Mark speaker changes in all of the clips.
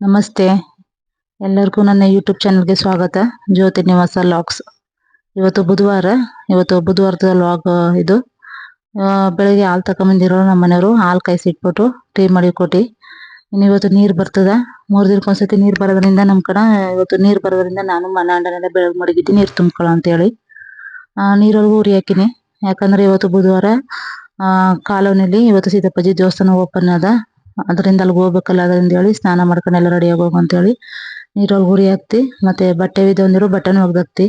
Speaker 1: ನಮಸ್ತೆ. ಎಲ್ಲರಿಗೂ ನನ್ನ ಯೂಟ್ಯೂಬ್ ಚಾನಲ್ಗೆ ಸ್ವಾಗತ. ಜ್ಯೋತಿ ನಿವಾಸ ಲಾಗ್ಸ್. ಇವತ್ತು ಬುಧವಾರ, ಇವತ್ತು ಬುಧವಾರದ ಲಾಗ್ ಇದು. ಬೆಳಗ್ಗೆ ಹಾಲು ತಗೊಂಬಂದಿರೋ ನಮ್ಮ ಮನೆಯವರು. ಹಾಲು ಕಾಯಿಸಿಟ್ಬಿಟ್ಟು ಟೀ ಮಾಡಿ ಕೊಟ್ಟು. ಇನ್ನು ಇವತ್ತು ನೀರು ಬರ್ತದ. ಮೂರು ದಿನಕ್ಕೊಂದ್ಸತಿ ನೀರು ಬರೋದ್ರಿಂದ ನಮ್ಮ ಕಡೆ ಇವತ್ತು ನೀರು ಬರೋದ್ರಿಂದ ನಾನು ಮನೆ ಅಂಡನೆಲ್ಲ ಬೆಳಗ್ಗೆ ಮಡಗಿದ್ದು, ನೀರು ತುಂಬ್ಕೊಳ್ಳೋ ಅಂತ ಹೇಳಿ ನೀರೊಳಗೆ ಉರಿ ಹಾಕಿನಿ. ಯಾಕಂದ್ರೆ ಇವತ್ತು ಬುಧವಾರ ಕಾಲೋನಿಯಲ್ಲಿ ಇವತ್ತು ಸೀತಪ್ಪಜ್ಜಿ ದೇವಸ್ಥಾನ ಓಪನ್ ಅದ ಅದರಿಂದ ಅಲ್ಲಿಗೆ ಹೋಗ್ಬೇಕಲ್ಲ, ಅದರಿಂದ ಹೇಳಿ ಸ್ನಾನ ಮಾಡ್ಕೊಂಡು ಎಲ್ಲ ರೆಡಿ ಆಗೋಗು ಅಂತ ಹೇಳಿ ನೀರೊಳಗೆ ಗುರಿ ಹಾಕ್ತಿ, ಮತ್ತೆ ಬಟ್ಟೆ ಒಗೆದಿರೋ ಬಟ್ಟೆನೂ ಒಗ್ದಾಕ್ತಿ.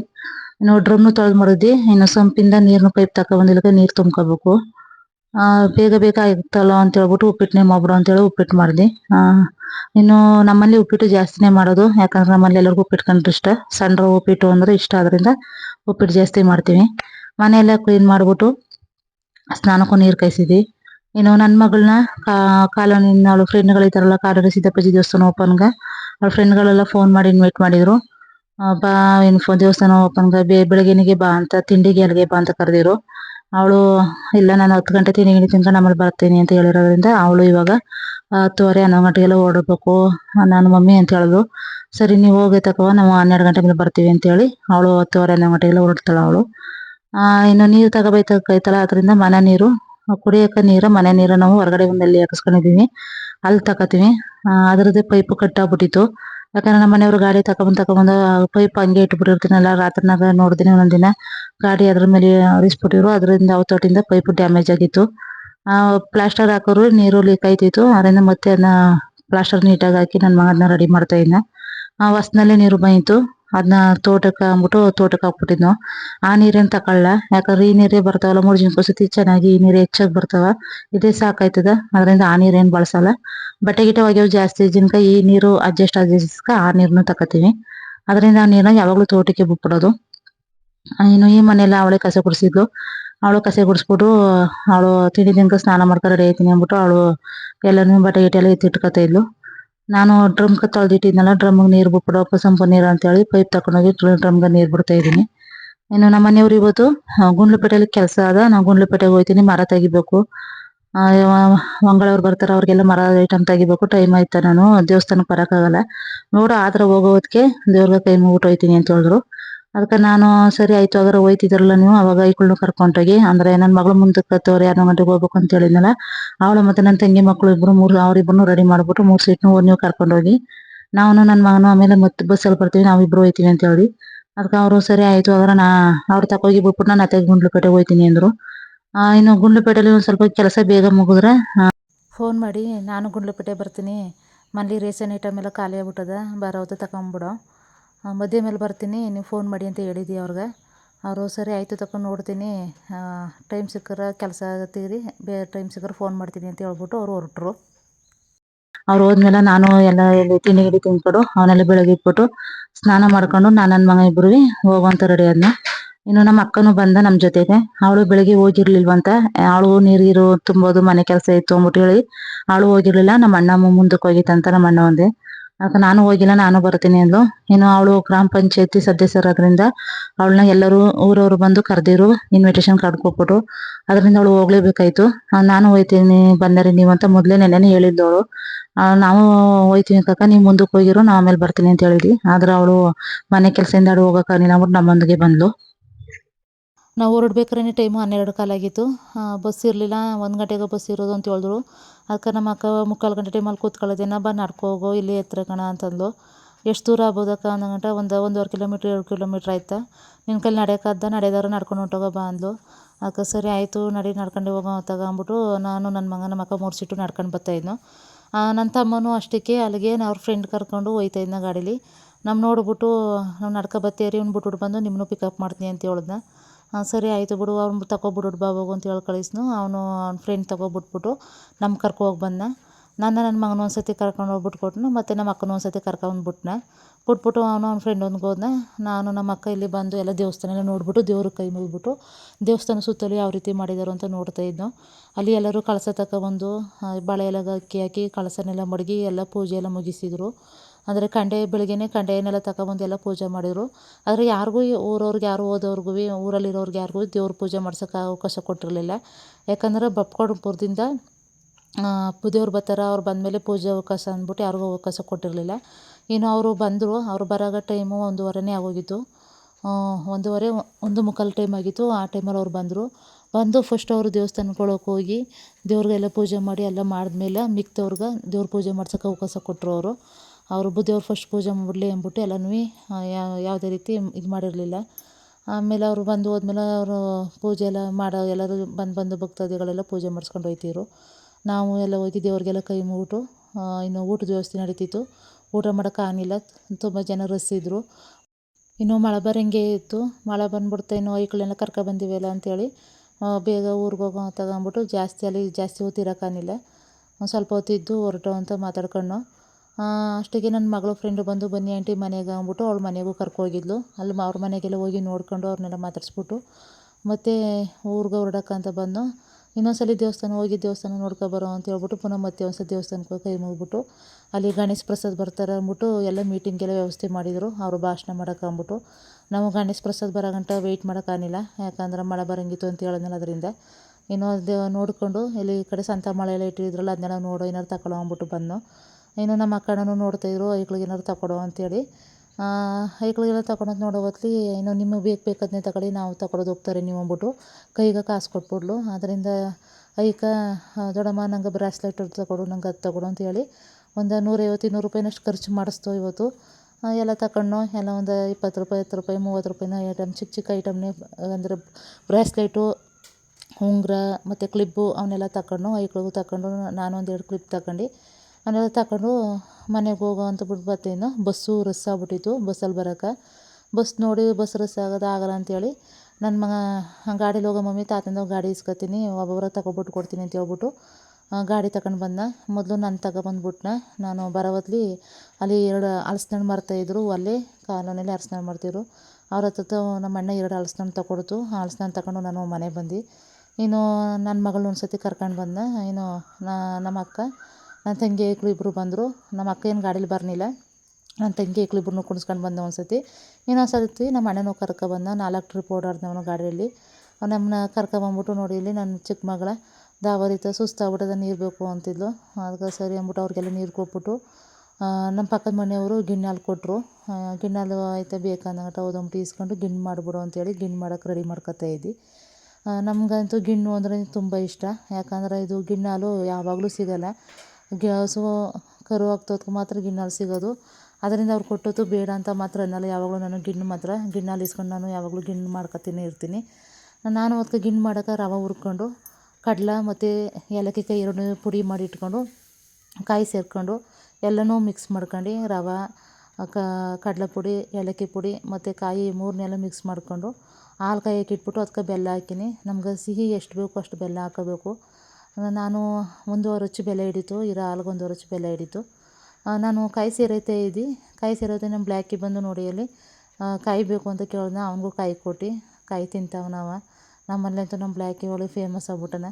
Speaker 1: ಇನ್ನು ಡ್ರಮ್ನು ತೊಳೆದು ಮಾಡಿದ್ವಿ ಇನ್ನು ಸಂಪಿಂದ ನೀರನ್ನು ಪೈಪ್ ತಕೊಂಬಂದಿಲ್ಲಕ ನೀರು ತುಂಬ್ಕೋಬೇಕು. ಆ, ಬೇಗ ಬೇಗ ಆಗುತ್ತಲ್ಲ ಅಂತ ಹೇಳ್ಬಿಟ್ಟು ಉಪ್ಪಿಟ್ಟನೆ ಮಾಡ್ಬಿಡು ಅಂತ ಹೇಳಿ ಉಪ್ಪಿಟ್ಟು ಮಾಡಿದ್ವಿ ಆ, ಇನ್ನು ನಮ್ಮಲ್ಲಿ ಉಪ್ಪಿಟ್ಟು ಜಾಸ್ತಿನೇ ಮಾಡೋದು, ಯಾಕಂದ್ರೆ ನಮ್ಮಲ್ಲಿ ಎಲ್ಲರಿಗೂ ಉಪ್ಪಿಟ್ಟು ಕಂಡ್ರೆ ಇಷ್ಟ. ಸಣ್ಣ ಉಪ್ಪಿಟ್ಟು ಅಂದ್ರೆ ಇಷ್ಟ, ಆದ್ರಿಂದ ಉಪ್ಪಿಟ್ಟು ಜಾಸ್ತಿ ಮಾಡ್ತೀವಿ. ಮನೆಯೆಲ್ಲ ಕ್ಲೀನ್ ಮಾಡ್ಬಿಟ್ಟು ಸ್ನಾನಕ್ಕೂ ನೀರು ಕಾಯಿಸಿದ್ವಿ ಇನ್ನು ನನ್ನ ಮಗಳನ್ನ ಕಾಲೋನಿನ ಅವಳು ಫ್ರೆಂಡ್ಗಳು ಇದಾರಲ್ಲ ಕಾಡೂರು ಸಿದ್ದಪ್ಪಾಜಿ ದೇವಸ್ಥಾನ ಓಪನ್ಗೆ ಅವ್ಳ ಫ್ರೆಂಡ್ಗಳೆಲ್ಲ ಫೋನ್ ಮಾಡಿ ಇನ್ವೈಟ್ ಮಾಡಿದ್ರು. ಬಾ, ಏನು ಫೋ, ದೇವಸ್ಥಾನ ಬೇ, ಬೆಳಗ್ಗೆನಿಗೆ ಬಾ ಅಂತ ತಿಂಡಿಗೆ ಅಲ್ಲಿಗೆ ಬಾ ಅಂತ ಕರೆದಿರು ಅವಳು, ಇಲ್ಲ, ನಾನು ಹತ್ತು ಗಂಟೆ ತಿಂಡಿ ತಿನ್ಕೊಂಡು ಆಮೇಲೆ ಬರ್ತೀನಿ ಅಂತ ಹೇಳಿರೋದ್ರಿಂದ ಅವಳು ಇವಾಗ ಹತ್ತುವರೆ, ಹನ್ನೊಂದು ಗಂಟೆಗೆಲ್ಲ ಓಡಬೇಕು ನಾನು, ಮಮ್ಮಿ ಅಂತ ಹೇಳಿದ್ರು. ಸರಿ, ನೀವು ಹೋಗಿ ತಕೋ, ನಾವು ಹನ್ನೆರಡು ಗಂಟೆ ಮೇಲೆ ಬರ್ತೀವಿ ಅಂತ ಹೇಳಿ ಅವಳು ಹತ್ತುವರೆ, ಹನ್ನೊಂದು ಗಂಟೆಗೆಲ್ಲ ಹೊರಡ್ತಾಳೆ ಅವಳು. ಇನ್ನು ನೀರು ತಗೋಬೇಕೈತಲ್ಲ ಅದರಿಂದ ಮನೆ ನೀರು ಕುಡಿಯಕ ನೀರು, ಮನೆ ನೀರು ನಾವು ಹೊರಗಡೆ ಬಂದಲ್ಲಿ ಹಾಕಿಸ್ಕೊಂಡಿದೀವಿ ಅಲ್ಲಿ ತಗೋತೀವಿ ಅದ್ರದ್ದೇ ಪೈಪ್ ಕಟ್ಟಾಗ್ಬಿಟ್ಟಿತ್ತು ಯಾಕಂದ್ರೆ ನಮ್ಮ ಮನೆಯವರು ಗಾಡಿ ತಕೊಂಬಂದ್ ತಕೊಂಬಂದು ಪೈಪ್ ಹಂಗೆ ಇಟ್ಬಿಟ್ಟಿರ್ತೀನಲ್ಲ, ರಾತ್ರಿನಾಗ ನೋಡ್ತೀನಿ ಒಂದಿನ ದಿನ. ಗಾಡಿ ಅದ್ರ ಮೇಲೆ ಹರಿಸ್ಬಿಟ್ಟಿರು ಅದರಿಂದ ಅವತ್ತೊಟ್ಟಿಂದ ಪೈಪ್ ಡ್ಯಾಮೇಜ್ ಆಗಿತ್ತು. ಪ್ಲಾಸ್ಟರ್ ಹಾಕೋರು ನೀರು ಲೀಕ್ ಆಯ್ತಿತ್ತು. ಅದರಿಂದ ಮತ್ತೆ ಅದನ್ನ ಪ್ಲಾಸ್ಟರ್ ನೀಟಾಗಿ ಹಾಕಿ ನನ್ನ ಮಗನ ರೆಡಿ ಮಾಡ್ತಾ ಇದ್ನ. ಆ ಹೊಸ್ನಲ್ಲಿ ನೀರು ಬಂದಿತ್ತು. ಅದನ್ನ ತೋಟಕ್ಕೆ ಅಂದ್ಬಿಟ್ಟು ತೋಟಕ್ಕೆ ಹಾಕ್ಬಿಟ್ಟಿದ್ನು. ಆ ನೀರೇನ್ ತಕೊಳ್ಳ? ಯಾಕಂದ್ರೆ ಈ ನೀರೇ ಬರ್ತಾವಲ್ಲ, ಮೂರ್ ಸತಿ ಚೆನ್ನಾಗಿ ಈ ನೀರು ಹೆಚ್ಚಾಗಿ ಬರ್ತಾವ. ಇದೇ ಸಾಕಾಯ್ತದ, ಅದರಿಂದ ಆ ನೀರೇನ್ ಬಳಸಲ್ಲ. ಬಟ್ಟೆ ಗಿಟ್ಟೆ ಒಗೆಯವು ಜಾಸ್ತಿ ಜನಕ ಈ ನೀರು ಅಡ್ಜಸ್ಟ್ ಅಡ್ಜಸ್ಟ್ ಆ ನೀರನ್ನು ತಕತೀವಿ ಅದರಿಂದ ಆ ನೀರನ್ನ ಯಾವಾಗಲೂ ತೋಟಕ್ಕೆ ಬಿಟ್ಬಿಡೋದು. ಇನ್ನು ಈ ಮನೆಯಲ್ಲ ಅವಳೆ ಕಸ ಗುಡಿಸಿದ್ಲು. ಅವಳು ಕಸ ಗುಡಿಸ್ಬಿಟ್ಟು, ಅವಳು ತಿಂಡಿ ತಿನ್ಕ ಸ್ನಾನ ಮಾಡ್ಕೊಂಡು ರೆಡಿ ಆಯ್ತೀನಿ ಅಂದ್ಬಿಟ್ಟು, ಅವಳು ಎಲ್ಲನೂ ಬಟ್ಟೆ ಗಿಟ್ಟೆ ಎಲ್ಲ ಎತ್ತಿಟ್ಕೊತಾ ಇದ್ಲು. ನಾನು ಡ್ರಮ್ಗೆ ತೊಳೆದಿಟ್ಟಿದ್ನಲ್ಲ ಡ್ರಮ್ಗೆ ನೀರು ಬಿಟ್ಬಿಡು ಸಂಪು ನೀರು ಅಂತ ಹೇಳಿ ಪೈಪ್ ತಕೊಂಡೋಗಿ ಡ್ರಮ್ಗೆ ನೀರು ಬಿಡ್ತಾ ಇದ್ದೀನಿ. ಇನ್ನು ನಮ್ಮ ಮನೆಯವ್ರು ಇವತ್ತು ಗುಂಡ್ಲಪೇಟೆಯಲ್ಲಿ ಕೆಲಸ ಅದ. ನಾವು ಗುಂಡ್ಲುಪೇಟೆಗೆ ಹೋಗ್ತೀನಿ ಮರ ತೆಗಿಬೇಕು. ಮಂಗಳವ್ರು ಬರ್ತಾರ, ಅವ್ರಿಗೆಲ್ಲ ಮರ ಐಟಮ್ ತೆಗಿಬೇಕು. ಟೈಮ್ ಆಯ್ತಾ ನಾನು ದೇವಸ್ಥಾನಕ್ಕೆ ಬರಕ್ಕಾಗಲ್ಲ ನೋಡು, ಆದ್ರೆ ಹೋಗೋದಕ್ಕೆ ದೇವ್ರಿಗೆ ಕೈ ಮುಗ್ಬಿಟ್ಟು ಹೋಯ್ತೀನಿ ಅಂತ ಹೇಳಿದ್ರು. ಅದಕ್ಕೆ ನಾನು, ಸರಿ ಆಯ್ತು, ಹಾಗಾದ್ರೆ ಹೋಯ್ತಿದ್ರಲ್ಲ ನೀವು, ಅವಾಗ ಐಕಳನ್ನು ಕರ್ಕೊಂಡೋಗಿ ಅಂದ್ರೆ ನನ್ನ ಮಗಳು ಮುಂದಕ್ಕೆ ತೋರಿ ಹನ್ನೊಂದು ಗಂಟೆಗೆ ಹೋಗ್ಬೇಕು ಅಂತ ಹೇಳಿದ್ನಲ್ಲ, ಅವಳು ಮತ್ತೆ ನನ್ನ ತಂಗಿ ಮಕ್ಕಳು ಇಬ್ರು, ಮೂರು ಅವ್ರಿಬ್ರು ರೆಡಿ ಮಾಡ್ಬಿಟ್ಟು ಮೂರು ಸೀಟ್ನು ನೀವು ಕರ್ಕೊಂಡೋಗಿ ನಾವು ನನ್ನ ಮಗನು ಆಮೇಲೆ ಮತ್ತೆ ಬಸ್ಸಲ್ಲಿ ಬರ್ತೀವಿ ನಾವಿಬ್ರು ಹೋಯ್ತೀವಿ ಅಂತ ಹೇಳಿ. ಅದಕ್ಕೆ ಅವರು, ಸರಿ ಆಯ್ತು ಅದ್ರ ನಾ, ಅವ್ರು ತಕೋಗಿ ಬಿಟ್ಬಿಟ್ಟು ನಾನು ಅತ್ತೆ ಗುಂಡ್ಲುಪೇಟೆಗೆ ಹೋಯ್ತೀನಿ, ಅಂದ್ರು. ಇನ್ನು ಗುಂಡ್ಲಪೇಟೆಯಲ್ಲಿ ಒಂದು ಸ್ವಲ್ಪ ಕೆಲಸ ಬೇಗ ಮುಗಿದ್ರೆ ಫೋನ್ ಮಾಡಿ, ನಾನು ಗುಂಡ್ಲುಪೇಟೆ ಬರ್ತೀನಿ ಮನೇಲಿ ರೇಷನ್ ಐಟಮ್ ಎಲ್ಲ ಖಾಲಿ ಆಗ್ಬಿಟ್ಟದ, ಬರೋದು ತಗೊಂಬಿಡು ಮದುವೆ ಮೇಲೆ ಬರ್ತೀನಿ, ನೀವು ಫೋನ್ ಮಾಡಿ ಅಂತ ಹೇಳಿದ್ವಿ ಅವ್ರಿಗೆ. ಅವರು, ಸರಿ, ಆಯಿತು ತಕೊಂಡು ನೋಡ್ತೀನಿ. ಟೈಮ್ ಸಿಕ್ಕರೆ ಕೆಲಸ ಆಗತ್ತೀರಿ ಬೇರೆ ಟೈಮ್ ಸಿಕ್ಕರೆ ಫೋನ್ ಮಾಡ್ತೀನಿ ಅಂತ ಹೇಳ್ಬಿಟ್ಟು ಅವರು ಹೊರಟ್ರು. ಅವ್ರು ಹೋದ್ಮೇಲೆ ನಾನು ಎಲ್ಲ ಎಲ್ಲಿ ತಿಂಡಿ ಗಿಡಿ ತಿನ್ಕೊಂಡು ಅವನ್ನೆಲ್ಲ ಬೆಳಗ್ಗೆ ಇಟ್ಬಿಟ್ಟು ಸ್ನಾನ ಮಾಡ್ಕೊಂಡು ನಾನು ನನ್ನ ಮಗ ಇಬ್ರು ಹೋಗುವಂತ ರೆಡಿ ಆದ್ನ. ಇನ್ನು ನಮ್ಮ ಅಕ್ಕನೂ ಬಂದ, ನಮ್ಮ ಜೊತೆಗೆ. ಅವಳು ಬೆಳಿಗ್ಗೆ ಹೋಗಿರ್ಲಿಲ್ವಂತ. ಅವಳು ನೀರು ಗೀರು ತುಂಬೋದು, ಮನೆ ಕೆಲಸ ಇತ್ತು ಅಂದ್ಬಿಟ್ಟು ಹೇಳಿ, ಅವಳು ಹೋಗಿರ್ಲಿಲ್ಲ. ನಮ್ಮ ಅಣ್ಣ ಮುಂದಕ್ಕೆ ಹೋಗಿತ್ತಂತ ನಮ್ಮ ಅಣ್ಣ ಒಂದೇ. ಅದಕ್ಕೆ ನಾನು ಹೋಗಿಲ್ಲ, ನಾನು ಬರ್ತೀನಿ ಅಂದ್ಲು. ಇನ್ನು ಅವಳು ಗ್ರಾಮ ಪಂಚಾಯತಿ ಸದಸ್ಯರಾದ್ರಿಂದ ಅವಳನ್ನ ಎಲ್ಲರೂ ಊರವರು ಬಂದು ಕರೆದಿರು ಇನ್ವಿಟೇಷನ್ ಕಾರ್ಡ್ ಕೊಟ್ಬಿಟ್ಟು ಅದರಿಂದ ಅವಳು ಹೋಗ್ಲೇಬೇಕಾಯ್ತು. ನಾನು ಹೋಯ್ತೀನಿ ಬಂದರಿ ನೀವು ಅಂತ ಮೊದ್ಲೇ ನೆನೆ ಹೇಳಿದ್ಲು ಅವಳು. ನಾವು ಹೋಯ್ತೀನಿ ಕಾಕ, ನೀವು ಮುಂದಕ್ಕೆ ಹೋಗಿರು, ನಾವು ಆಮೇಲೆ ಬರ್ತೀನಿ ಅಂತ ಹೇಳಿದ್ವಿ. ಆದ್ರೆ ಅವಳು ಮನೆ ಕೆಲಸದಿಂದ ಹೋಗಾಕ ನೀನು ಅಂದ್ಬಿಟ್ಟು ನಮ್ಮೊಂದಿಗೆ ಬಂದ್ಲು. ನಾವು ಹೊರಡ್ಬೇಕಾದ್ರೆ ಟೈಮು ಹನ್ನೆರಡು ಕಾಲಾಗಿತ್ತು. ಬಸ್ ಇರಲಿಲ್ಲ, ಒಂದು ಗಂಟೆಗೆ ಬಸ್ ಇರೋದು ಅಂತ ಹೇಳಿದ್ರು. ಅದಕ್ಕೆ ನಮ್ಮ ಅಕ್ಕ ಮುಕ್ಕಾಲು ಗಂಟೆ ಟೈಮಲ್ಲಿ ಕೂತ್ಕೊಳ್ಳೋದೇನ ಬಾ ನಡ್ಕೊ ಹೋಗೋ, ಇಲ್ಲಿ ಹತ್ರ ಕಣ ಅಂತಂದ್ಲು. ಎಷ್ಟು ದೂರ ಆಗ್ಬೋದಕ್ಕ ಅಂದಂಗಟ ಗಂಟ ಒಂದು, ಒಂದುವರೆ ಕಿಲೋಮೀಟ್ರ್ ಎರಡು ಕಿಲೋಮೀಟ್ರ್ ಆಯ್ತು. ನಿನ್ನ ಕೈಲಿ ನಡೆಯೋಕ್ಕಾದ ನಡೆದಾರ ನಡ್ಕೊಂಡು ಹೊಂಟೋಗೋ ಬಾ ಅಂದ್ಲು. ಅದಕ್ಕೆ ಸರಿ ಆಯಿತು, ನಡಿ ನಡ್ಕೊಂಡು ಹೋಗೋ ತಗ ಅಂದ್ಬಿಟ್ಟು ನಾನು ನನ್ನ ಮಗ ನಮ್ಮ ಅಕ್ಕ ಮೂರು ಸೀಟು ನಡ್ಕೊಂಡು ಬರ್ತಾಯಿದ್ನು ನನ್ನ ತಮ್ಮನೂ ಅಷ್ಟಕ್ಕೆ ಅಲ್ಲಿಗೆ ಅವ್ರ ಫ್ರೆಂಡ್ ಕರ್ಕೊಂಡು ಹೋಯ್ತಾ ಇದ್ನ ಗಾಡೀಲಿ. ನಮ್ಮ ನೋಡ್ಬಿಟ್ಟು ನಾವು ನಡ್ಕೊ ಬತ್ತೀರಿ ಇವ್ನು ಬಿಟ್ಬಿಟ್ಟು ಬಂದು ನಿಮ್ಮನ್ನು ಪಿಕಪ್ ಮಾಡ್ತೀನಿ ಅಂತ ಹೇಳಿದ್ನ. ಸರಿ ಆಯಿತು ಬಿಡು, ಅವ್ನು ತಗೊಬಿಡು ಬಾ ಹೋಗು ಅಂತ ಹೇಳಿ ಕಳಿಸ್ನು. ಅವನು ಅವ್ನ ಫ್ರೆಂಡ್ ತಗೊಬಿಟ್ಬಿಟ್ಟು ನಮ್ಮ ಕರ್ಕೊ ಹೋಗಿ ಬಂದ ನನ್ನ ನನ್ನ ಮಗನ ಒಂದು ಸತಿ ಕರ್ಕೊಂಡು ಹೋಗ್ಬಿಟ್ಟು ಕೊಟ್ಟನು ಮತ್ತು ನಮ್ಮ ಅಕ್ಕನ ಒಂದು ಸತಿ ಕರ್ಕೊಂಡ್ಬಿಟ್ನ ಬಿಟ್ಬಿಟ್ಟು ಅವನು ಅವ್ನ ಫ್ರೆಂಡ್ ಒಂದ್ಗೆ ಹೋದ್ನ. ನಾನು ನಮ್ಮ ಅಕ್ಕ ಇಲ್ಲಿ ಬಂದು ಎಲ್ಲ ದೇವಸ್ಥಾನ ಎಲ್ಲ ನೋಡ್ಬಿಟ್ಟು ದೇವ್ರಿಗೆ ಕೈ ಮುಗಿದ್ಬಿಟ್ಟು ದೇವಸ್ಥಾನ ಸುತ್ತಲೂ ಯಾವ ರೀತಿ ಮಾಡಿದಾರೋ ಅಂತ ನೋಡ್ತಾ ಇದ್ನು. ಅಲ್ಲಿ ಎಲ್ಲರೂ ಕಳಸ ತಗೊಬಂದು ಬಳೆ ಎಲೆಗೆ ಅಕ್ಕಿ ಹಾಕಿ ಕಳಸನೆಲ್ಲ ಮಡಗಿ ಎಲ್ಲ ಪೂಜೆ ಎಲ್ಲ ಮುಗಿಸಿದ್ರು. ಅಂದರೆ ಕಂಡೆ ಬೆಳಗ್ಗೆನೇ ಕಂಡೆಯನ್ನೆಲ್ಲ ತಗೊಬಂದು ಎಲ್ಲ ಪೂಜೆ ಮಾಡಿದ್ರು. ಆದರೆ ಯಾರಿಗೂ ಊರವ್ರಿಗೆ ಯಾರು ಹೋದವ್ರಿಗೂ ಊರಲ್ಲಿರೋರ್ಗೆ ಯಾರಿಗೂ ದೇವ್ರ ಪೂಜೆ ಮಾಡ್ಸೋಕೆ ಅವಕಾಶ ಕೊಟ್ಟಿರಲಿಲ್ಲ. ಯಾಕಂದ್ರೆ ಬಪ್ಕೊಡ್ಪುರದಿಂದ ಪುದೇವ್ರು ಬರ್ತಾರೆ, ಅವ್ರು ಬಂದಮೇಲೆ ಪೂಜೆ ಅವಕಾಶ ಅಂದ್ಬಿಟ್ಟು ಯಾರಿಗೂ ಅವಕಾಶ ಕೊಟ್ಟಿರಲಿಲ್ಲ. ಇನ್ನು ಅವರು ಬಂದರು, ಅವ್ರು ಬರೋಗ ಟೈಮು ಒಂದೂವರೆನೇ ಆಗೋಗಿತ್ತು. ಒಂದೂವರೆ, ಒಂದು ಮುಕ್ಕಾಲು ಟೈಮ್ ಆಗಿತ್ತು, ಆ ಟೈಮಲ್ಲಿ ಅವ್ರು ಬಂದರು. ಬಂದು ಫಸ್ಟ್ ಅವರು ದೇವಸ್ಥಾನಕ್ಕೆ ಹೋಗಿ, ದೇವ್ರಿಗೆಲ್ಲ ಪೂಜೆ ಮಾಡಿ ಎಲ್ಲ ಮಾಡಿದ್ಮೇಲೆ ಮಿಕ್ತವ್ರಿಗೆ ದೇವ್ರ ಪೂಜೆ ಮಾಡ್ಸೋಕೆ ಅವಕಾಶ ಕೊಟ್ಟರು ಅವರು. ಅವರು ಬುದ್ಧಿಯವ್ರು ಫಸ್ಟ್ ಪೂಜೆ ಮಾಡಲಿ ಅಂದ್ಬಿಟ್ಟು ಎಲ್ಲನೂ ಯಾವುದೇ ರೀತಿ ಇದು ಮಾಡಿರಲಿಲ್ಲ. ಆಮೇಲೆ ಅವರು ಬಂದು ಹೋದ್ಮೇಲೆ ಅವರು ಪೂಜೆ ಎಲ್ಲ ಮಾಡೋ, ಎಲ್ಲರೂ ಬಂದು ಬಂದು ಭಕ್ತಾದಿಗಳೆಲ್ಲ ಪೂಜೆ ಮಾಡಿಸ್ಕೊಂಡು ಹೋಯ್ತಿದ್ರು. ನಾವು ಎಲ್ಲ ಹೋಗಿ ದೇವ್ರಿಗೆಲ್ಲ ಕೈ ಮುಗಿಬಿಟ್ಟು ಇನ್ನು ಊಟದ ವ್ಯವಸ್ಥೆ ನಡೀತಿತ್ತು. ಊಟ ಮಾಡೋಕ್ಕಾಗಲಿಲ್ಲ ತುಂಬ ಜನ ರಸಿದ್ರು ಇನ್ನು ಮಳೆ ಬರೋಂಗೆ ಇತ್ತು. ಮಳೆ ಬಂದ್ಬಿಡ್ತಾ ಇನ್ನು ಕರ್ಕೊ ಬಂದಿವೆಲ್ಲ ಅಂತೇಳಿ ಬೇಗ ಊರಿಗೆ ಹೋಗೋ ತಗೊಂಬಿಟ್ಟು ಜಾಸ್ತಿ ಅಲ್ಲಿ ಜಾಸ್ತಿ ಹೊತ್ತು ಇರೋಕ್ಕಾಗಲಿಲ್ಲ ಒಂದು ಸ್ವಲ್ಪ ಹೊತ್ತಿದ್ದು ಹೊರಟು ಅಂತ ಮಾತಾಡ್ಕೊಂಡು ಅಷ್ಟಕ್ಕೆ ನನ್ನ ಮಗಳು ಫ್ರೆಂಡು ಬಂದು, ಬನ್ನಿ ಆಂಟಿ ಮನೆಗೆ ಅಂದ್ಬಿಟ್ಟು ಅವ್ಳ ಮನೆಗೂ ಕರ್ಕೋಗಿದ್ಲು. ಅಲ್ಲಿ ಅವ್ರ ಮನೆಗೆಲ್ಲ ಹೋಗಿ ನೋಡ್ಕೊಂಡು ಅವ್ರನ್ನೆಲ್ಲ ಮಾತಾಡಿಸ್ಬಿಟ್ಟು ಮತ್ತು ಊರಿಗೆ ಹೊರಡಕ್ಕಂತ ಬಂದು, ಇನ್ನೊಂದ್ಸಲ ದೇವಸ್ಥಾನ ಹೋಗಿ ದೇವಸ್ಥಾನ ನೋಡ್ಕೊಬರೋ ಅಂತ ಹೇಳ್ಬಿಟ್ಟು ಪುನಃ ಮತ್ತೆ ಒಂದ್ಸಲ ದೇವಸ್ಥಾನಕ್ಕೆ ಕೈ ಮುಗಿಬಿಟ್ಟು, ಅಲ್ಲಿ ಗಣೇಶ ಪ್ರಸಾದ ಬರ್ತಾರೆ ಅಂದ್ಬಿಟ್ಟು ಎಲ್ಲ ಮೀಟಿಂಗೆಲ್ಲ ವ್ಯವಸ್ಥೆ ಮಾಡಿದರು. ಅವರು ಭಾಷಣ ಮಾಡೋಕೆ ಅಂದ್ಬಿಟ್ಟು, ನಾವು ಗಣೇಶ ಪ್ರಸಾದ ಬರೋ ಗಂಟ ವೆಯ್ಟ್ ಮಾಡೋಕ್ಕಾಗಿಲ್ಲ ಯಾಕಂದ್ರೆ ಮಳೆ ಬರಂಗಿತ್ತು ಅಂತ ಹೇಳಿದ್ನಲ್ಲ ಅದರಿಂದ. ಇನ್ನೊಂದು ನೋಡಿಕೊಂಡು, ಇಲ್ಲಿ ಈ ಕಡೆ ಸಂತ ಮಳೆ ಎಲ್ಲ ಇಟ್ಟಿದ್ರಲ್ಲ ಅದನ್ನೆಲ್ಲ ನೋಡೋ, ಏನಾದ್ರು ತಗೊಳ್ಳೋ ಅಂದ್ಬಿಟ್ಟು ಬಂದು ಇನ್ನು ನಮ್ಮ ಅಕ್ಕನೂ ನೋಡ್ತಾಯಿದ್ರು ಐಕ್ಳಿಗೆ ಏನಾದ್ರು ತಕೊಡು ಅಂತೇಳಿ. ಐಕ್ಳಿಗೆಲ್ಲ ತಗೊಳೋದು ನೋಡೋ ಹೊತ್ಲಿ ಇನ್ನು ನಿಮಗೆ ಬೇಕು ಬೇಕದನ್ನೇ ತಗೊಳ್ಳಿ, ನಾವು ತಗೊಳೋದು ಹೋಗ್ತಾರೆ ನೀವು ಅಂದ್ಬಿಟ್ಟು ಕೈಗೆ ಕಾಸು ಕೊಟ್ಬಿಡ್ಲು ಅದರಿಂದ ಐಕ ದೊಡ್ಡಮ್ಮ, ನಂಗೆ ಬ್ರಾಸ್ಲೆಟ್ ತಗೊಡು ನಂಗೆ ಅದು ತಗೊಡು ಅಂತೇಳಿ ಒಂದು ನೂರೈವತ್ತು, ಇನ್ನೂರು ರೂಪಾಯಿನಷ್ಟು ಖರ್ಚು ಮಾಡಿಸ್ತು ಇವತ್ತು. ಎಲ್ಲ ತಗೊಂಡು ಎಲ್ಲ ಒಂದು ಇಪ್ಪತ್ತು ರೂಪಾಯಿ, ಹತ್ತು ರೂಪಾಯಿ, ಮೂವತ್ತು ರೂಪಾಯಿನ ಐಟಮ್, ಚಿಕ್ಕ ಚಿಕ್ಕ ಐಟಮ್ನೇ ಅಂದರೆ ಬ್ರಾಸ್ಲೆಟು, ಉಂಗುರ ಮತ್ತು ಕ್ಲಿಪ್ಪು ಅವನ್ನೆಲ್ಲ ತಗೊಂಡು ಐಕ್ಳಿಗೂ ತಗೊಂಡು ನಾನು ಎರಡು ಕ್ಲಿಪ್ ತಗೊಂಡು ಅವನ್ನೆಲ್ಲ ತಗೊಂಡು ಮನೆಗೆ ಹೋಗೋ ಅಂತ ಬಿಟ್ಟು ಬರ್ತೀನಿ ಬಸ್ಸು ರಸ್ ಆಗ್ಬಿಟ್ಟಿತ್ತು. ಬಸ್ಸಲ್ಲಿ ಬರೋಕೆ. ಬಸ್ ನೋಡಿ ಬಸ್ ರಸ್ ಆಗೋದು ಆಗಲ್ಲ ಅಂತೇಳಿ ನನ್ನ ಮಗ, ಗಾಡೀಲಿ ಹೋಗೋ ಮಮ್ಮಿ ತಾತಂದ ಗಾಡಿ ಇಸ್ಕೊತೀನಿ, ಒಬ್ಬೊಬ್ಬರ ತಗೊಬಿಟ್ಟು ಕೊಡ್ತೀನಿ ಅಂತ ಹೇಳ್ಬಿಟ್ಟು ಗಾಡಿ ತಗೊಂಡು ಬಂದ ಮೊದಲು ನಾನು ತಗೊಬಂದ್ಬಿಟ್ನ ನಾನು ಬರೋವತ್ಲಿ ಅಲ್ಲಿ ಎರಡು ಹಲಸಿನ ಮಾಡ್ತಾಯಿದ್ರು ಅಲ್ಲಿ ಕಾಲೋನಿಯಲ್ಲಿ ಅಲಸನಣ್ಣು ಮಾಡ್ತಿದ್ರು ಅವ್ರ ಹತ್ರ ನಮ್ಮ ಅಣ್ಣ ಎರಡು ಹಲಸಿನ ಹಣ್ಣು ತಗೊಡ್ತು. ಆ ಹಲಸಿನ ತಗೊಂಡು ನಾನು ಮನೆಗೆ ಬಂದು. ಇನ್ನು ನನ್ನ ಮಗಳು ಒಂದು ಸರ್ತಿ ಕರ್ಕೊಂಡು ಬಂದ ಇನ್ನು ನಮ್ಮ ಅಕ್ಕ ನನ್ನ ತಂಗಿ ಐಕ್ಳು ಇಬ್ಬರು ಬಂದರು. ನಮ್ಮ ಅಕ್ಕ ಏನು ಗಾಡೀಲಿ ಬರಲಿಲ್ಲ ನನ್ನ ತಂಗಿ ಐಕ್ಳು ಇಬ್ಬರನ್ನೂ ಕುಣಿಸ್ಕೊಂಡು ಬಂದೆ ಒಂದು ಸರ್ತಿ ಇನ್ನೊಂದು ಸರ್ತಿ ನಮ್ಮ ಅಣ್ಣನೂ ಕರ್ಕೊಬಂದ ನಾಲ್ಕು ಟ್ರಿಪ್ ಓಡಾಡಿದವನು ಗಾಡಿಯಲ್ಲಿ ನಮ್ಮನ್ನ ಕರ್ಕೊಬಂದ್ಬಿಟ್ಟು ನೋಡಿ, ಇಲ್ಲಿ ನನ್ನ ಚಿಕ್ಕ ಮಗಳ ದಾವರಿತ ಸುಸ್ತಾಗ್ಬಿಟ್ಟದ ನೀರು ಬೇಕು ಅಂತಿದ್ಲು. ಅದಕ್ಕೆ ಸರಿ ಅಂದ್ಬಿಟ್ಟು ಅವ್ರಿಗೆಲ್ಲ ನೀರು ಕೊಟ್ಬಿಟ್ಟು ನಮ್ಮ ಪಕ್ಕದ ಮನೆಯವರು ಗಿಣ್ಣಲ್ಲಿ ಕೊಟ್ಟರು ಗಿಣ್ಣಾಲು ಐತೆ ಬೇಕಂದಂಗಟ ಹೋದಂಬಿಟ್ಟು ಈಸ್ಕೊಂಡು ಗಿಣ್ಣು ಮಾಡಿಬಿಡು ಅಂತೇಳಿ ಗಿಣ್ಣು ಮಾಡೋಕೆ ರೆಡಿ ಮಾಡ್ಕೊತಾ ಇದ್ದಿ. ನಮಗಂತೂ ಗಿಣ್ಣು ಅಂದರೆ ತುಂಬ ಇಷ್ಟ. ಯಾಕಂದ್ರೆ ಇದು ಗಿಣ್ಣಾಲು ಯಾವಾಗಲೂ ಸಿಗೋಲ್ಲ. ಹಸು ಕರು ಹಾಕ್ತೋತ್ಗೆ ಮಾತ್ರ ಗಿಣ್ಣಾಲು ಸಿಗೋದು. ಅದರಿಂದ ಅವ್ರು ಕೊಟ್ಟದ್ದು ಬೇಡ ಅಂತ ಮಾತ್ರ ಅನ್ನಲ್ಲ. ಯಾವಾಗಲೂ ನಾನು ಗಿಣ್ಣು ಮಾತ್ರ ಗಿಣ್ಣಾಲು ಇಸ್ಕೊಂಡು ನಾನು ಯಾವಾಗಲೂ ಗಿಣ್ಣು ಮಾಡ್ಕೊತೀನಿ, ಇರ್ತೀನಿ. ನಾನು ಅದಕ್ಕೆ ಗಿಣ್ಣು ಮಾಡೋಕೆ ರವೆ ಹುರ್ಕೊಂಡು, ಕಡಲೆ ಮತ್ತು ಏಲಕ್ಕಿ ಕಾಯಿ ಎರಡು ಪುಡಿ ಮಾಡಿ ಇಟ್ಕೊಂಡು, ಕಾಯಿ ಸೇರ್ಕೊಂಡು ಎಲ್ಲನೂ ಮಿಕ್ಸ್ ಮಾಡ್ಕೊಂಡು ರವೆ ಕಡಲೆ ಪುಡಿ, ಏಲಕ್ಕಿ ಪುಡಿ ಮತ್ತು ಕಾಯಿ ಮೂರನ್ನೆಲ್ಲ ಮಿಕ್ಸ್ ಮಾಡಿಕೊಂಡು ಹಾಲು ಕಾಯಿ ಇಟ್ಬಿಟ್ಟು ಅದಕ್ಕೆ ಬೆಲ್ಲ ಹಾಕಿನಿ. ನಮ್ಗೆ ಸಿಹಿ ಎಷ್ಟು ಬೇಕು ಅಷ್ಟು ಬೆಲ್ಲ ಹಾಕೋಬೇಕು. ನಾನು ಒಂದೂವರೆ ಹುಚ್ಚು ಬೆಲೆ ಹಿಡಿತು, ಇರೋ ಹಾಲ್ಗೆ ಒಂದೂವರೆ ಹುಚ್ಚು ಬೆಲೆ ಹಿಡಿತು. ನಾನು ಕಾಯಿ ಸೇರೈತೆ ಇದ್ದು ಕಾಯಿ ಸೇರೈತೆ ನಮ್ಮ ಬ್ಲ್ಯಾಕಿ ಬಂದು ನೋಡಿ ಅಲ್ಲಿ. ಕಾಯಿ ಬೇಕು ಅಂತ ಕೇಳಿದ್ನ, ಅವನಿಗೂ ಕಾಯಿ ಕೊಟ್ಟು. ಕಾಯಿ ತಿಂತಾವನವ ನಮ್ಮಲ್ಲಂತೂ ನಮ್ಮ ಬ್ಲ್ಯಾಕಿ ಒಳಗೆ ಫೇಮಸ್ ಆಗ್ಬಿಟ್ಟನ.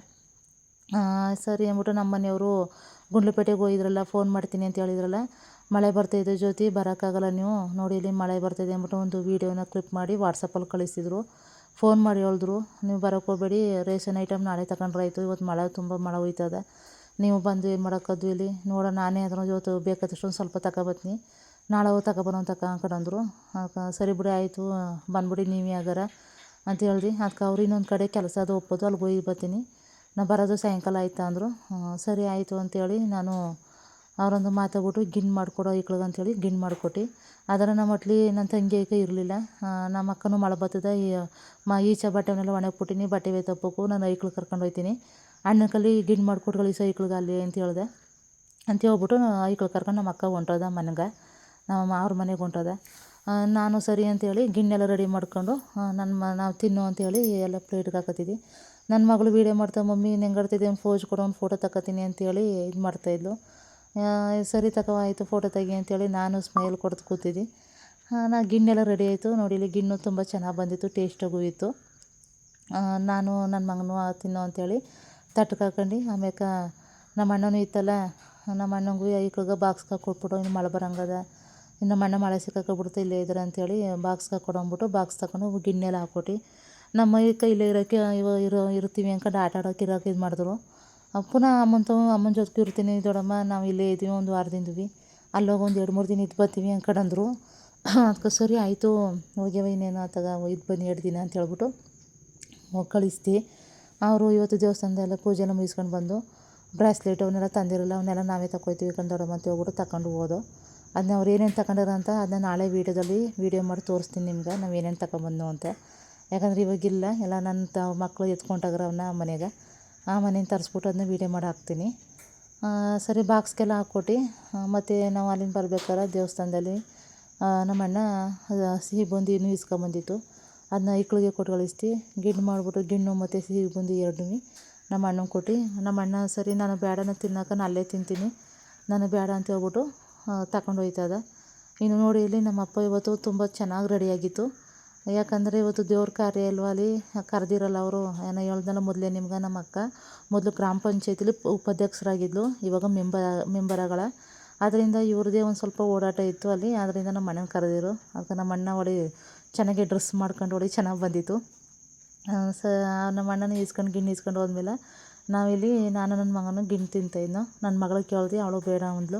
Speaker 1: ಸರಿ ಅಂದ್ಬಿಟ್ಟು ನಮ್ಮ ಮನೆಯವರು ಗುಂಡ್ಲುಪೇಟೆಗೆ ಹೋಗಿದ್ರಲ್ಲ ಫೋನ್ ಮಾಡ್ತೀನಿ ಅಂತ ಹೇಳಿದ್ರಲ್ಲ, ಮಳೆ ಬರ್ತಾಯಿದೆ ಜೊತೆ ಬರೋಕ್ಕಾಗಲ್ಲ ನೀವು. ನೋಡಿ ಇಲ್ಲಿ ಮಳೆ ಬರ್ತಾಯಿದೆ ಅಂದ್ಬಿಟ್ಟು ಒಂದು ವೀಡಿಯೋನ ಕ್ಲಿಪ್ ಮಾಡಿ ವಾಟ್ಸಪ್ಪಲ್ಲಿ ಕಳಿಸಿದ್ರು. ಫೋನ್ ಮಾಡಿ ಹೇಳಿದ್ರು, ನೀವು ಬರೋಕ್ಕೆ ಹೋಗ್ಬೇಡಿ, ರೇಷನ್ ಐಟಮ್ ನಾಳೆ ತಗೊಂಡ್ರೆ ಆಯಿತು ಇವತ್ತು ಮಳೆ, ತುಂಬ ಮಳೆ ಹುಯ್ತದೆ ನೀವು ಬಂದು ಏನು ಮಾಡೋಕ್ಕದ್ದು ಇಲ್ಲಿ, ನೋಡೋಣ, ನಾನೇ ಅದನ್ನು ಇವತ್ತು ಬೇಕಾದಷ್ಟು ಒಂದು ಸ್ವಲ್ಪ ತಗೊಬತ್ತೀನಿ ನಾಳೆ ಹೋಗಿ ತಗೊಬರೋಣ ತಕ ಅಂದ್ಕೊಂಡ್ರು ಅದಕ್ಕೆ ಸರಿ ಬಿಡಿ, ಆಯಿತು, ಬಂದ್ಬಿಡಿ, ನೀವೇ ಆಗಾರ ಅಂತ ಹೇಳಿದ್ರಿ ಅದಕ್ಕೆ ಅವ್ರು ಇನ್ನೊಂದು ಕಡೆ ಕೆಲಸ ಅದು ಒಪ್ಪೋದು ಅಲ್ಲಿಗೆ ಹೋಗಿ ಬರ್ತೀನಿ. ನಾ ಬರೋದು ಸಾಯಂಕಾಲ ಆಯ್ತಾ ಅಂದರು. ಸರಿ, ಆಯಿತು ಅಂತೇಳಿ ನಾನು ಅವರೊಂದು ಮಾತಾಡ್ಬಿಟ್ಟು ಗಿಣ್ಣು ಮಾಡಿಕೊಡು ಐಕ್ಳಿಗೆ ಅಂಥೇಳಿ ಗಿಣ್ಣು ಮಾಡಿಕೊಟ್ಟು. ಆದರೆ ನಮ್ಮ ಮಟ್ಲಿ ನನ್ನ ತಂಗಿ ಐಕ ಇರಲಿಲ್ಲ. ನಮ್ಮ ಅಕ್ಕನೂ ಮಳೆ ಬತ್ತದ. ಮ ಈಚೆ ಬಟ್ಟೆವನ್ನೆಲ್ಲ ಒಣಗಿಬಿಟ್ಟಿನಿ ಬಟ್ಟೆ ತಪ್ಪುಕು, ನಾನು ಐಕ್ಳು ಕರ್ಕೊಂಡು ಹೋಯ್ತೀನಿ. ಅಣ್ಣನ ಕಲ್ಲಿ ಗಿಣ್ಣು ಮಾಡಿಕೊಟ್ಟು ಕಳಿಸೋ ಅಲ್ಲಿ ಅಂತ ಹೇಳ್ದೆ. ಅಂತ ಹೇಳ್ಬಿಟ್ಟು ಐಕ್ಳು ಕರ್ಕೊಂಡು ನಮ್ಮ ಅಕ್ಕ ಹೊಂಟೋದ ಮನೆಗೆ. ನಮ್ಮ ಅವ್ರ ಮನೆಗೆ ಹೊಂಟೋದ. ನಾನು ಸರಿ ಅಂತೇಳಿ ಗಿಣ್ಣೆಲ್ಲ ರೆಡಿ ಮಾಡ್ಕೊಂಡು ನನ್ನ ಮ, ನಾವು ತಿನ್ನು ಅಂತೇಳಿ ಎಲ್ಲ ಪ್ಲೇಟ್ಗೆ ಹಾಕತ್ತಿದ್ದಿ ನನ್ನ ಮಗಳು ವೀಡಿಯೋ ಮಾಡ್ತಾ, ಮಮ್ಮಿ ಹೆಂಗೆ ಫೋಜ್ ಕೊಡು, ಒಂದು ಫೋಟೋ ತಗೋತೀನಿ ಅಂತೇಳಿ ಇದು ಮಾಡ್ತಾಯಿದ್ಲು ಸರಿ ತಗೋ ಆಯಿತು ಫೋಟೋ ತೆಗಿ ಅಂತೇಳಿ ನಾನು ಸ್ಮೈಲ್ ಕೊಡ್ತು ಕೂತಿದ್ದೆ. ನಾ ಗಿಣ್ಣೆಲ್ಲ ರೆಡಿ ಆಯಿತು. ನೋಡಿ, ಇಲ್ಲಿ ಗಿಣ್ಣು ತುಂಬ ಚೆನ್ನಾಗಿ ಬಂದಿತ್ತು ಟೇಸ್ಟಾಗೂ ಇತ್ತು. ನಾನು ನನ್ನ ಮಗನು ತಿನ್ನೋ ಅಂತೇಳಿ ತಟ್ಟಕ್ಕೆ ಹಾಕೊಂಡು, ಆಮ್ಯಾಕೆ ನಮ್ಮ ಅಣ್ಣನೂ ಇತ್ತಲ್ಲ, ನಮ್ಮ ಅಣ್ಣಂಗೂ ಐಕ್ಳಿಗೆ ಬಾಕ್ಸ್ಗೆ ಕೊಟ್ಬಿಟ್ಟು ಇನ್ನು ಮಳೆ ಬರಂಗದ, ಇನ್ನು ನಮ್ಮ ಅಣ್ಣ ಮಳೆ ಸಿಕ್ಕಾಕೊಬಿಡ್ತು ಇಲ್ಲೇ ಇದ್ರೆ ಅಂತೇಳಿ ಬಾಕ್ಸ್ಗೆ ಕೊಡು ಅಂದ್ಬಿಟ್ಟು ಬಾಕ್ಸ್ ತಗೊಂಡು ಗಿಣ್ಣೆಲ್ಲ ಹಾಕ್ಕೊಟ್ಟು ನಮ್ಮ ಕೈಲೇ ಇರೋಕ್ಕೆ ಇವ ಇರೋ, ಇರ್ತೀವಿ ಅಂದ್ಕೊಂಡು ಆಟ ಆಡೋಕೆ ಇರೋಕೆ ಇದು ಮಾಡಿದ್ರು ಪುನಃ ಅಮ್ಮನ ತವ ಅಮ್ಮನ ಜೊತೆಗೆ ಇರ್ತೀನಿ. ದೊಡ್ಡಮ್ಮ ನಾವು ಇಲ್ಲೇ ಇದ್ದೀವಿ ಒಂದು ವಾರದಿಂದ್ವಿ ಅಲ್ಲೋಗಿ ಒಂದು ಎರಡು ಮೂರು ದಿನ ಇದ್ದು ಬರ್ತೀವಿ ಅನ್ಕೊಂಡಂದ್ರು. ಅದಕ್ಕೆ ಸರಿ, ಆಯಿತು. ಹೋಗ್ಯವ ಇನ್ನೇನು ಆತಗ ಇದ್ದು ಬನ್ನಿ ಎರಡು ದಿನ ಅಂತ ಹೇಳ್ಬಿಟ್ಟು ಹೋಗಿ ಕಳಿಸ್ತಿ. ಅವರು ಇವತ್ತು ದೇವಸ್ಥಾನದೆಲ್ಲ ಪೂಜೆ ಎಲ್ಲ ಮುಗಿಸ್ಕೊಂಡು ಬಂದು ಬ್ರಾಸ್ಲೆಟ್ ಅವನ್ನೆಲ್ಲ ತಂದಿರಲ್ಲ, ಅವನ್ನೆಲ್ಲ ನಾವೇ ತಗೊಳ್ತೀವಿ ಕಣ್ ದೊಡ್ಡಮ್ಮ ಅಂತ ಹೋಗ್ಬಿಟ್ಟು ತಗೊಂಡು ಹೋದು ಅದನ್ನ ಅವ್ರು ಏನೇನು ತಗೊಂಡಾರ ಅಂತ ಅದನ್ನ ನಾಳೆ ವೀಡಿಯೋದಲ್ಲಿ ವೀಡಿಯೋ ಮಾಡಿ ತೋರಿಸ್ತೀನಿ ನಿಮ್ಗೆ, ನಾವು ಏನೇನು ತಗೊಂಬಂದು ಅಂತ. ಯಾಕಂದ್ರೆ ಇವಾಗಿಲ್ಲ ಎಲ್ಲ ನನ್ನ ತ ಮಕ್ಕಳು ಎತ್ಕೊಂಡಾಗ್ರ ಅವನ್ನ ಮನೆಗೆ. ಆ ಮನೆಯಿಂದ ತರಿಸ್ಬಿಟ್ಟು ಅದನ್ನ ವೀಡಿಯೋ ಮಾಡಿ ಹಾಕ್ತೀನಿ. ಸರಿ, ಬಾಕ್ಸ್ಗೆಲ್ಲ ಹಾಕ್ಕೊಟ್ಟು ಮತ್ತು ನಾವು ಅಲ್ಲಿಂದ ಬರ್ಬೇಕಾರೆ ದೇವಸ್ಥಾನದಲ್ಲಿ ನಮ್ಮ ಅಣ್ಣ ಇನ್ನೂ ಸಿಹಿ ಬೂಂದಿನೂ ಇಸ್ಕೊಂಬಂದಿತ್ತು. ಅದನ್ನ ಇಕ್ಳಿಗೆ ಕೊಟ್ಟು ಕಳಿಸ್ತಿ ಗಿಣ್ಣು ಮಾಡಿಬಿಟ್ಟು ಗಿಣ್ಣು ಮತ್ತು ಸಿಹಿ ಬೂಂದಿ ಎರಡೂ ನಮ್ಮ ಅಣ್ಣಂಗೆ ಕೊಟ್ಟು ನಮ್ಮ ಅಣ್ಣ ಸರಿ, ನಾನು ಬೇಡನ ತಿನ್ನೋಕೆ ನಾನು ಅಲ್ಲೇ ತಿಂತೀನಿ, ನಾನು ಬೇಡ ಅಂತ ಹೇಳ್ಬಿಟ್ಟು ತಗೊಂಡು ಹೋಯ್ತದ ಇನ್ನು ನೋಡಿ ಇಲ್ಲಿ ನಮ್ಮ ಅಪ್ಪ ಇವತ್ತು ತುಂಬ ಚೆನ್ನಾಗಿ ರೆಡಿಯಾಗಿತ್ತು ಯಾಕಂದರೆ ಇವತ್ತು ದೇವ್ರ ಕಾರ್ಯ ಅಲ್ವಾ ಅಲ್ಲಿ? ಕರೆದಿರಲ್ಲ ಅವರು. ಏನೋ ಹೇಳ್ದಲ್ಲ ಮೊದಲೇ ನಿಮ್ಗೆ ನಮ್ಮ ಅಕ್ಕ. ಮೊದಲು ಗ್ರಾಮ ಪಂಚಾಯತಿಲಿ ಉಪಾಧ್ಯಕ್ಷರಾಗಿದ್ಲು, ಇವಾಗ ಮೆಂಬರ್, ಮೆಂಬರಗಳ. ಆದ್ದರಿಂದ ಇವ್ರದ್ದೇ ಒಂದು ಸ್ವಲ್ಪ ಓಡಾಟ ಇತ್ತು ಅಲ್ಲಿ. ಆದ್ದರಿಂದ ನಮ್ಮ ಅಣ್ಣನ ಕರೆದಿರು. ಅದಕ್ಕೆ ನಮ್ಮ ಅಣ್ಣ ಒಳ್ಳೆ ಚೆನ್ನಾಗಿ ಡ್ರೆಸ್ ಮಾಡ್ಕೊಂಡು ಒಳ್ಳೆ ಚೆನ್ನಾಗಿ ಬಂದಿತ್ತು. ಸ, ನಮ್ಮ ಅಣ್ಣನ ಈಸ್ಕೊಂಡು, ಗಿಣ್ಣು ಈಸ್ಕೊಂಡು ಹೋದ್ಮೇಲೆ ನಾವಿಲ್ಲಿ ನಾನು ನನ್ನ ಮಗನು ಗಿಣ್ಣು ತಿಂತಾಯಿದ್ನು ನನ್ನ ಮಗಳಿಗೆ ಕೇಳಿದೆ, ಅವಳು ಬೇಡ ಅಂದ್ಲು.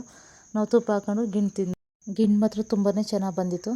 Speaker 1: ನಾವು ತುಪ್ಪ ಹಾಕ್ಕೊಂಡು ಗಿಣ್ಣು ತಿಂದು, ಗಿಣ್ಣು ಮಾತ್ರ ತುಂಬಾ ಚೆನ್ನಾಗಿ ಬಂದಿತ್ತು.